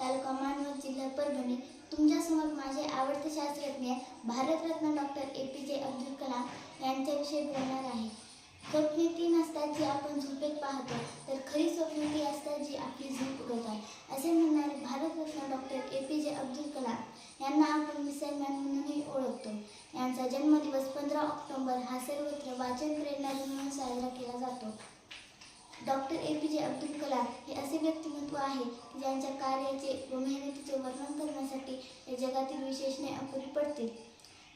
तालुका मानवत जिल्हा परभणी. तुमच्यासमोर माझे आवडते शास्त्रज्ञ भारतरत्न डॉक्टर ए पी जे अब्दुल कलाम यांच्याविषयी बोलणार आहे. स्वप्ने ती नसतात जी आपण झोपेत पाहतो तर खरी स्वप्ने ती असतात जी आपली झोप उगवतात असे म्हणणारे भारतरत्न डॉक्टर ए पी जे अब्दुल कलाम यांना आपण मिसाईल मॅन म्हणूनही ओळखतो. यांचा जन्मदिवस पंधरा ऑक्टोंबर हा सर्वत्र वाचन प्रेरणा म्हणून साजरा केला जातो. डॉक्टर ए पी जे अब्दुल कलाम हे असे व्यक्तिमत्व आहे की ज्यांच्या कार्याचे व मेहनतीचे वर्णन करण्यासाठी या जगातील विशेषणे अपुरी पडतील.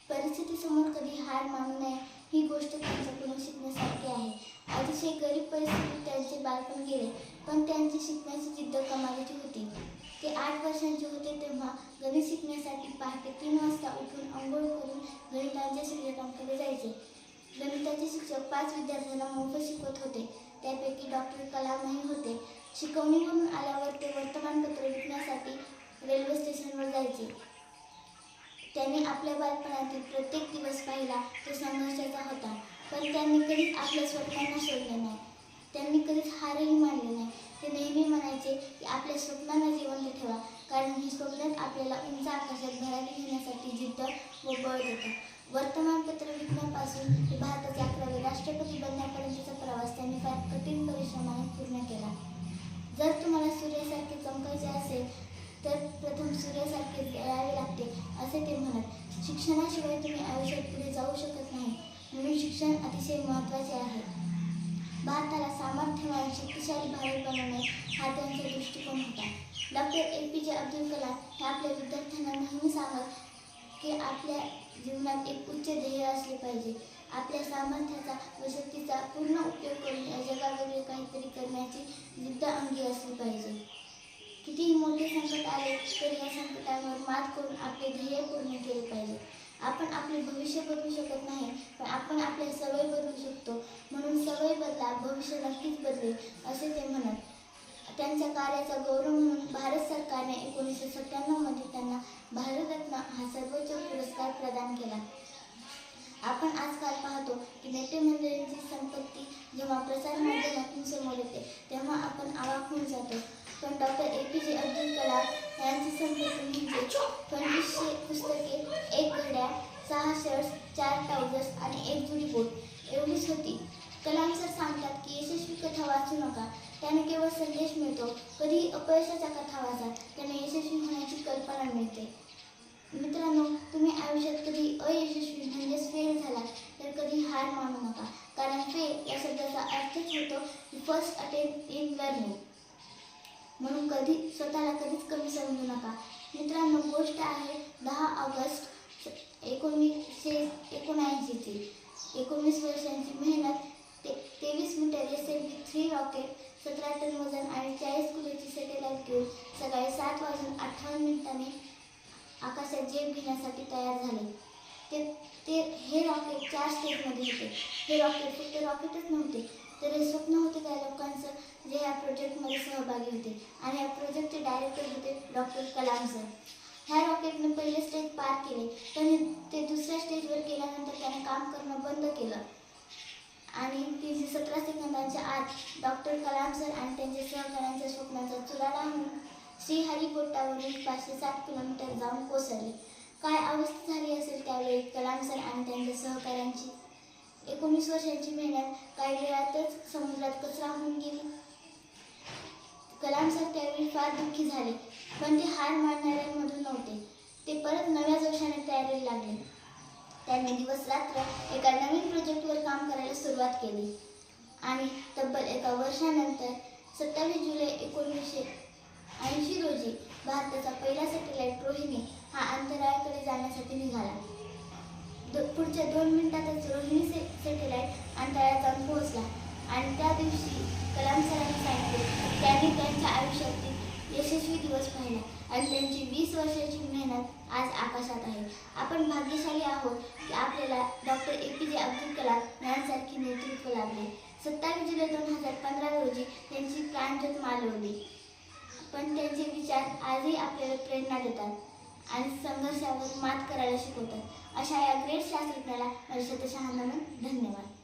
परिस्थितीसमोर कधी हार मानू नये ही गोष्ट त्यांच्याकडून शिकण्यासारखी आहे. अतिशय गरीब परिस्थितीत त्यांचे बालपण गेले पण त्यांची शिकण्याची जिद्द कमालीची होती. ते आठ वर्षांचे होते तेव्हा गणित शिकण्यासाठी पहाटे तीन वाजता उठून आंघोळ करून गणितांच्या शिक्षकांकडे जायचे. गणिताचे शिक्षक पाच विद्यार्थ्यांना मोफत शिकवत होते. त्यापैकी डॉक्टर कलामही होते. शिकवणीवरून आल्यावर ते वर्तमानपत्र विकण्यासाठी रेल्वे स्टेशनवर जायचे. त्यांनी आपल्या बालपणातील प्रत्येक दिवस पाहिला तो संघर्षाचा होता. पण त्यांनी कधीच आपल्या स्वप्नांना सोडले नाही. त्यांनी कधीच हारही मानले नाही. ते नेहमी म्हणायचे की आपल्या स्वप्नांना जिवंत ठेवा. कारण ही स्वप्नच आपल्याला उंच आकाशात भरारी घेण्यासाठी जिद्द व बळ देतात वर्तमानपत्र विकण्यापासून ते भारताचे अकरावे राष्ट्रपती बनण्यापर्यंतचा प्रवास त्यांनी फार कठीण परिश्रमाने पूर्ण केला. जर तुम्हाला सूर्यासारखे चमकायचे असेल तर प्रथम सूर्यासारखे यावे लागते असे ते म्हणत शिक्षणाशिवाय तुम्ही आयुष्यात पुढे जाऊ शकत नाही म्हणून शिक्षण अतिशय महत्त्वाचे आहे. भारताला सामर्थ्यवान शक्तिशाली भारत बनवणे हा त्यांचा दृष्टिकोन होता. डॉक्टर ए पी जे अब्दुल कलाम हे आपल्या विद्यार्थ्यांना नेहमी सांगत की आपल्या जीवनात एक उच्च ध्येय असले पाहिजे. आपल्या सामर्थ्याचा व शक्तीचा पूर्ण उपयोग करून या जगावेगळे काहीतरी करण्याची जिद्द अंगी असली पाहिजे. कितीही मोठे संकट आले तरी या संकटांवर मात करून आपले ध्येय पूर्ण केले पाहिजे. आपण आपले भविष्य बदलू शकत नाही पण आपण आपल्या सवय बदलू शकतो. म्हणून सवय बदला भविष्य नक्कीच बदलेल असे ते म्हणत. त्यांच्या कार्याचा गौरव म्हणून भारत सरकारने एकोणीसशे सत्त्याण्णवमध्ये त्यांना भारतरत्न हा सर्व प्रदान केला. आपण आजकाल पाहतो की नेतेमंडळींची संपत्ती जेव्हा प्रसार माध्यमातून समोर येते तेव्हा आपण आवाक होऊन जातो. पण डॉक्टर ए पी जे अब्दुल कलाम यांची संपत्ती म्हणजे पंचवीसशे पुस्तके एक घड्याळ सहा शर्ट्स चार ट्राउझर्स आणि एक जुडी बोट एवढीच होती. कलाम सर सांगतात की यशस्वी कथा वाचू नका. त्याने केवळ संदेश मिळतो. कधीही अपयशाच्या कथा वाचा. त्याने यशस्वी होण्याची कल्पना मिळते. मित्रांनो आयुष्यात कधी अयशस्वी म्हणजेच फेल झाला तर कधी हार मानू नका. कारण फेल या शब्दाचा अर्थच होतो की फर्स्ट अटेम्प्ट इन लर्निंग म्हणून कधी स्वतःला कधीच कमी समजू नका. मित्रांनो गोष्ट आहे दहा ऑगस्ट एकोणीसशे एकोणऐंशीची. एकोणीस वर्षांची मेहनत ते तेवीस metre S L B three rocket सतरा टन वजन आणि चाळीस किलोची सॅटेलाईट घेऊन सकाळी सात वाजून अठ्ठावन्न मिनिटांनी आकाशात झेप घेण्यासाठी तयार झाले. ते ते हे रॉकेट चार स्टेजमध्ये होते. हे रॉकेट फक्त रॉकेटच नव्हते तर हे स्वप्न होते त्या लोकांचं जे या प्रोजेक्टमध्ये सहभागी होते. आणि या प्रोजेक्टचे डायरेक्टर होते डॉक्टर कलाम सर ह्या रॉकेटने पहिले स्टेज पार केले पण ते दुसऱ्या स्टेजवर गेल्यानंतर त्याने काम करणं बंद केलं. आणि तीनशे सतरा सेकंदांच्या आत डॉक्टर कलाम सर आणि त्यांच्या सहकाऱ्यांच्या स्वप्नाचा चुराडा म्हणून श्रीहरिकोटावरून पाचशे सात किलोमीटर जाऊन कोसळले. काय अवस्था झाली असेल त्यावेळी कलाम सर आणि त्यांच्या सहकाऱ्यांची? एकोणीस वर्षांची मेहनत काही वेळातच समुद्रात कचरा होऊन गेली. कलाम सर त्यावेळी फार दुःखी झाले पण ते हार मारणाऱ्यांमधून नव्हते. ते परत नव्या जोशाने तयारीला लागले. त्यांनी दिवस रात्र एका नवीन प्रोजेक्टवर काम करायला सुरुवात केली. आणि तब्बल एका वर्षानंतर सत्तावीस जुलै एकोणीसशे ऐंशी रोजी भारताचा पहिला सॅटेलाईट रोहिणी हा अंतराळाकडे जाण्यासाठी निघाला. दो पुढच्या दोन मिनिटातच रोहिणी से सॅटेलाईट अंतराळात जाऊन पोहोचला आणि त्या दिवशी कलाम सरांनी सांगितले त्यांनी त्यांच्या आयुष्यातील यशस्वी दिवस पाहिला आणि त्यांची वीस वर्षाची मेहनत आज आकाशात आहे. आपण भाग्यशाली आहोत की आपल्याला डॉक्टर ए पी जे अब्दुल कलाम यांसारखे नेतृत्व लाभले. सत्तावीस जुलै दोन हजार पंधरा रोजी त्यांची प्राणज्योत मालवली. पण त्यांचे विचार आजही आपल्याला प्रेरणा देतात आणि संघर्षावर मात करायला शिकवतात. अशा या ग्रेट शास्त्रज्ञाला माझे शतशहा नमन धन्यवाद.